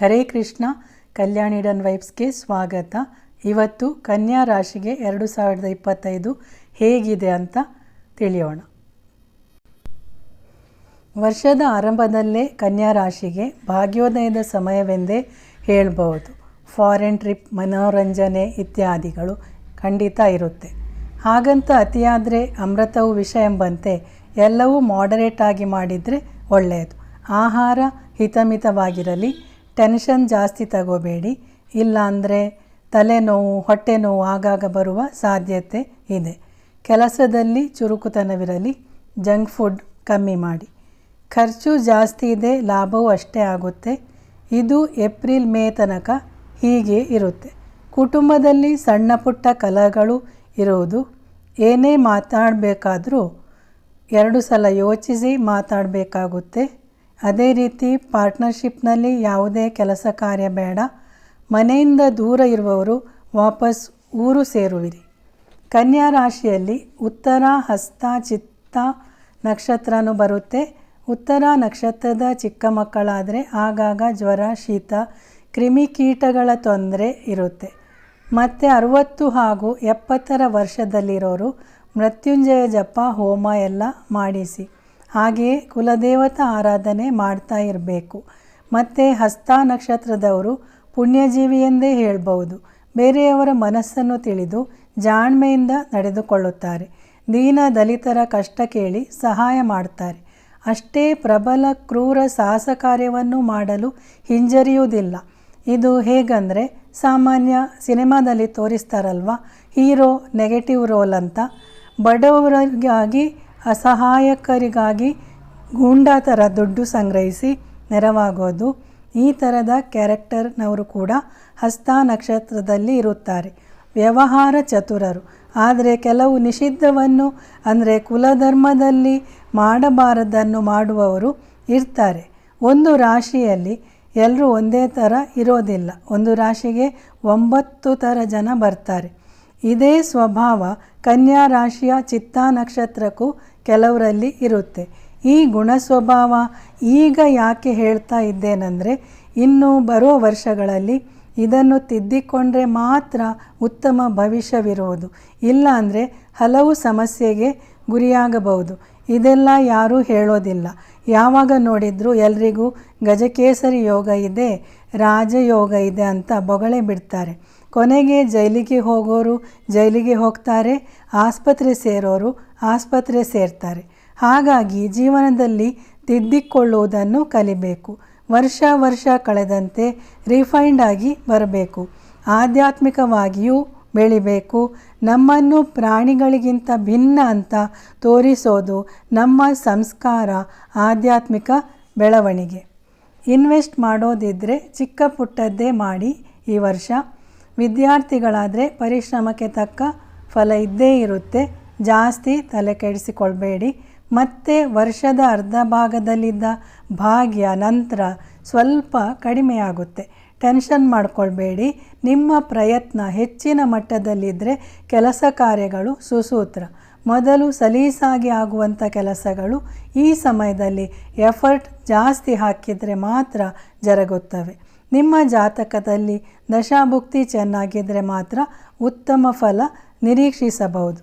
ಹರೇ ಕೃಷ್ಣ ಕಲ್ಯಾಣಿಡನ್ ವೈಬ್ಸ್ಗೆ ಸ್ವಾಗತ. ಇವತ್ತು ಕನ್ಯಾ ರಾಶಿಗೆ ಎರಡು ಸಾವಿರದ ಇಪ್ಪತ್ತೈದು ಹೇಗಿದೆ ಅಂತ ತಿಳಿಯೋಣ. ವರ್ಷದ ಆರಂಭದಲ್ಲೇ ಕನ್ಯಾ ರಾಶಿಗೆ ಭಾಗ್ಯೋದಯದ ಸಮಯವೆಂದೇ ಹೇಳಬಹುದು. ಫಾರಿನ್ ಟ್ರಿಪ್, ಮನೋರಂಜನೆ ಇತ್ಯಾದಿಗಳು ಖಂಡಿತ ಇರುತ್ತೆ. ಹಾಗಂತ ಅತಿಯಾದರೆ ಅಮೃತವು ವಿಷ ಎಂಬಂತೆ ಎಲ್ಲವೂ ಮಾಡರೇಟ್ ಆಗಿ ಮಾಡಿದರೆ ಒಳ್ಳೆಯದು. ಆಹಾರ ಹಿತಮಿತವಾಗಿರಲಿ ಟೆನ್ಷನ್ ಜಾಸ್ತಿ ತಗೋಬೇಡಿ. ಇಲ್ಲಾಂದರೆ ತಲೆನೋವು ಹೊಟ್ಟೆ ನೋವು ಆಗಾಗ ಬರುವ ಸಾಧ್ಯತೆ ಇದೆ. ಕೆಲಸದಲ್ಲಿ ಚುರುಕುತನವಿರಲಿ, ಜಂಕ್ ಫುಡ್ ಕಮ್ಮಿ ಮಾಡಿ. ಖರ್ಚು ಜಾಸ್ತಿ ಇದೆ, ಲಾಭವೂ ಅಷ್ಟೇ ಆಗುತ್ತೆ. ಇದು ಏಪ್ರಿಲ್ ಮೇ ತನಕ ಹೀಗೆ ಇರುತ್ತೆ. ಕುಟುಂಬದಲ್ಲಿ ಸಣ್ಣ ಪುಟ್ಟ ಕಲಹಗಳು ಇರುವುದು, ಏನೇ ಮಾತಾಡಬೇಕಾದರೂ ಎರಡು ಸಲ ಯೋಚಿಸಿ ಮಾತಾಡಬೇಕಾಗುತ್ತೆ. ಅದೇ ರೀತಿ ಪಾರ್ಟ್ನರ್ಶಿಪ್ನಲ್ಲಿ ಯಾವುದೇ ಕೆಲಸ ಕಾರ್ಯ ಬೇಡ. ಮನೆಯಿಂದ ದೂರ ಇರುವವರು ವಾಪಸ್ ಊರು ಸೇರುವಿರಿ. ಕನ್ಯಾ ರಾಶಿಯಲ್ಲಿ ಉತ್ತರ, ಹಸ್ತ, ಚಿತ್ತ ನಕ್ಷತ್ರನೂ ಬರುತ್ತೆ. ಉತ್ತರ ನಕ್ಷತ್ರದ ಚಿಕ್ಕ ಮಕ್ಕಳಾದರೆ ಆಗಾಗ ಜ್ವರ, ಶೀತ ಕ್ರಿಮಿಕೀಟಗಳ ತೊಂದರೆ ಇರುತ್ತೆ. ಮತ್ತು ಅರುವತ್ತು ಹಾಗೂ ಎಪ್ಪತ್ತರ ವರ್ಷದಲ್ಲಿರೋರು ಮೃತ್ಯುಂಜಯ ಜಪ, ಹೋಮ ಎಲ್ಲ ಮಾಡಿಸಿ. ಹಾಗೆಯೇ ಕುಲದೇವತಾ ಆರಾಧನೆ ಮಾಡ್ತಾ ಇರಬೇಕು. ಮತ್ತು ಹಸ್ತ ನಕ್ಷತ್ರದವರು ಪುಣ್ಯಜೀವಿ ಎಂದೇ ಹೇಳಬಹುದು ಬೇರೆಯವರ ಮನಸ್ಸನ್ನು ತಿಳಿದು ಜಾಣ್ಮೆಯಿಂದ ನಡೆದುಕೊಳ್ಳುತ್ತಾರೆ. ದೀನ ದಲಿತರ ಕಷ್ಟ ಕೇಳಿ ಸಹಾಯ ಮಾಡ್ತಾರೆ. ಅಷ್ಟೇ ಪ್ರಬಲ ಕ್ರೂರ ಸಾಹಸ ಕಾರ್ಯವನ್ನು ಮಾಡಲು ಹಿಂಜರಿಯುವುದಿಲ್ಲ. ಇದು ಹೇಗಂದರೆ ಸಾಮಾನ್ಯ ಸಿನಿಮಾದಲ್ಲಿ ತೋರಿಸ್ತಾರಲ್ವ? ಹೀರೋ ನೆಗೆಟಿವ್ ರೋಲ್ ಅಂತ. ಬಡವರಿಗಾಗಿ ಅಸಹಾಯಕರಿಗಾಗಿ ಗೂಂಡಾ ಥರ ದುಡ್ಡು ಸಂಗ್ರಹಿಸಿ ನೆರವಾಗೋದು. ಈ ಥರದ ಕ್ಯಾರೆಕ್ಟರ್ನವರು ಕೂಡ ಹಸ್ತ ನಕ್ಷತ್ರದಲ್ಲಿ ಇರುತ್ತಾರೆ. ವ್ಯವಹಾರ ಚತುರರು. ಆದರೆ ಕೆಲವು ನಿಷಿದ್ಧವನ್ನು, ಅಂದರೆ ಕುಲಧರ್ಮದಲ್ಲಿ ಮಾಡಬಾರದನ್ನು ಮಾಡುವವರು ಇರ್ತಾರೆ. ಒಂದು ರಾಶಿಯಲ್ಲಿ ಎಲ್ಲರೂ ಒಂದೇ ಥರ ಇರೋದಿಲ್ಲ. ಒಂದು ರಾಶಿಗೆ ಒಂಬತ್ತು ಥರ ಜನ ಬರ್ತಾರೆ. ಇದೇ ಸ್ವಭಾವ ಕನ್ಯಾ ರಾಶಿಯ ಚಿತ್ತ ನಕ್ಷತ್ರಕ್ಕೂ ಕೆಲವರಲ್ಲಿ ಇರುತ್ತೆ. ಈ ಗುಣ ಸ್ವಭಾವ ಈಗ ಯಾಕೆ ಹೇಳ್ತಾ ಇದ್ದೇನೆಂದರೆ, ಇನ್ನು ಬರೋ ವರ್ಷಗಳಲ್ಲಿ ಇದನ್ನು ತಿದ್ದಿಕೊಂಡ್ರೆ ಮಾತ್ರ ಉತ್ತಮ ಭವಿಷ್ಯವಿರುವುದು ಇಲ್ಲಾಂದರೆ ಹಲವು ಸಮಸ್ಯೆಗೆ ಗುರಿಯಾಗಬಹುದು. ಇದೆಲ್ಲ ಯಾರೂ ಹೇಳೋದಿಲ್ಲ. ಯಾವಾಗ ನೋಡಿದರೂ ಎಲ್ರಿಗೂ ಗಜಕೇಸರಿ ಯೋಗ ಇದೆ, ರಾಜಯೋಗ ಇದೆ ಅಂತ ಬೊಗಳೆ ಬಿಡ್ತಾರೆ. ಕೊನೆಗೆ ಜೈಲಿಗೆ ಹೋಗೋರು ಜೈಲಿಗೆ ಹೋಗ್ತಾರೆ, ಆಸ್ಪತ್ರೆ ಸೇರೋರು ಆಸ್ಪತ್ರೆ ಸೇರ್ತಾರೆ. ಹಾಗಾಗಿ ಜೀವನದಲ್ಲಿ ತಿದ್ದಿಕೊಳ್ಳುವುದನ್ನು ಕಲಿಬೇಕು. ವರ್ಷ ವರ್ಷ ಕಳೆದಂತೆ ರಿಫೈಂಡ್ ಆಗಿ ಬರಬೇಕು. ಆಧ್ಯಾತ್ಮಿಕವಾಗಿಯೂ ಬೆಳಿಬೇಕು. ನಮ್ಮನ್ನು ಪ್ರಾಣಿಗಳಿಗಿಂತ ಭಿನ್ನ ಅಂತ ತೋರಿಸೋದು ನಮ್ಮ ಸಂಸ್ಕಾರ, ಆಧ್ಯಾತ್ಮಿಕ ಬೆಳವಣಿಗೆ. ಇನ್ವೆಸ್ಟ್ ಮಾಡೋದಿದ್ದರೆ ಚಿಕ್ಕ ಪುಟ್ಟದ್ದೇ ಮಾಡಿ ಈ ವರ್ಷ. ವಿದ್ಯಾರ್ಥಿಗಳಾದರೆ ಪರಿಶ್ರಮಕ್ಕೆ ತಕ್ಕ ಫಲ ಇದ್ದೇ ಇರುತ್ತೆ. ಜಾಸ್ತಿ ತಲೆ ಕೆಡಿಸಿಕೊಳ್ಬೇಡಿ. ಮತ್ತೆ ವರ್ಷದ ಅರ್ಧ ಭಾಗದಲ್ಲಿದ್ದ ಭಾಗ್ಯ, ನಂತರ ಸ್ವಲ್ಪ ಕಡಿಮೆಯಾಗುತ್ತೆ. ಟೆನ್ಷನ್ ಮಾಡ್ಕೊಳ್ಬೇಡಿ. ನಿಮ್ಮ ಪ್ರಯತ್ನ ಹೆಚ್ಚಿನ ಮಟ್ಟದಲ್ಲಿದ್ದರೆ ಕೆಲಸ ಕಾರ್ಯಗಳು ಸುಸೂತ್ರ. ಮೊದಲು ಸಲೀಸಾಗಿ ಆಗುವಂಥ ಕೆಲಸಗಳು ಈ ಸಮಯದಲ್ಲಿ ಎಫರ್ಟ್ ಜಾಸ್ತಿ ಹಾಕಿದರೆ ಮಾತ್ರ ಜರಗುತ್ತವೆ. ನಿಮ್ಮ ಜಾತಕದಲ್ಲಿ ದಶಾಭುಕ್ತಿ ಚೆನ್ನಾಗಿದ್ದರೆ ಮಾತ್ರ ಉತ್ತಮ ಫಲ ನಿರೀಕ್ಷಿಸಬಹುದು.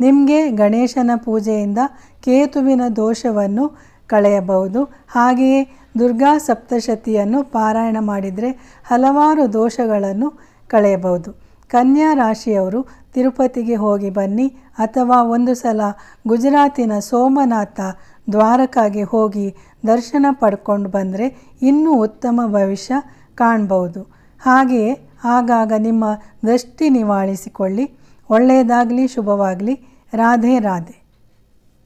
ನಿಮಗೆ ಗಣೇಶನ ಪೂಜೆಯಿಂದ ಕೇತುವಿನ ದೋಷವನ್ನು ಕಳೆಯಬಹುದು. ಹಾಗೆಯೇ ದುರ್ಗಾ ಸಪ್ತಶತಿಯನ್ನು ಪಾರಾಯಣ ಮಾಡಿದರೆ ಹಲವಾರು ದೋಷಗಳನ್ನು ಕಳೆಯಬಹುದು. ಕನ್ಯಾ ರಾಶಿಯವರು ತಿರುಪತಿಗೆ ಹೋಗಿ ಬನ್ನಿ ಅಥವಾ ಒಂದು ಸಲ ಗುಜರಾತಿನ ಸೋಮನಾಥ ದ್ವಾರಕಾಗೆ ಹೋಗಿ ದರ್ಶನ ಪಡ್ಕೊಂಡು ಬಂದರೆ ಇನ್ನೂ ಉತ್ತಮ ಭವಿಷ್ಯ ಕಾಣ್ಬೋದು ಹಾಗೆಯೇ ಆಗಾಗ ನಿಮ್ಮ ದೃಷ್ಟಿ ನಿವಾಳಿಸಿಕೊಳ್ಳಿ. ಒಳ್ಳೆಯದಾಗಲಿ, ಶುಭವಾಗಲಿ. ರಾಧೆ ರಾಧೆ.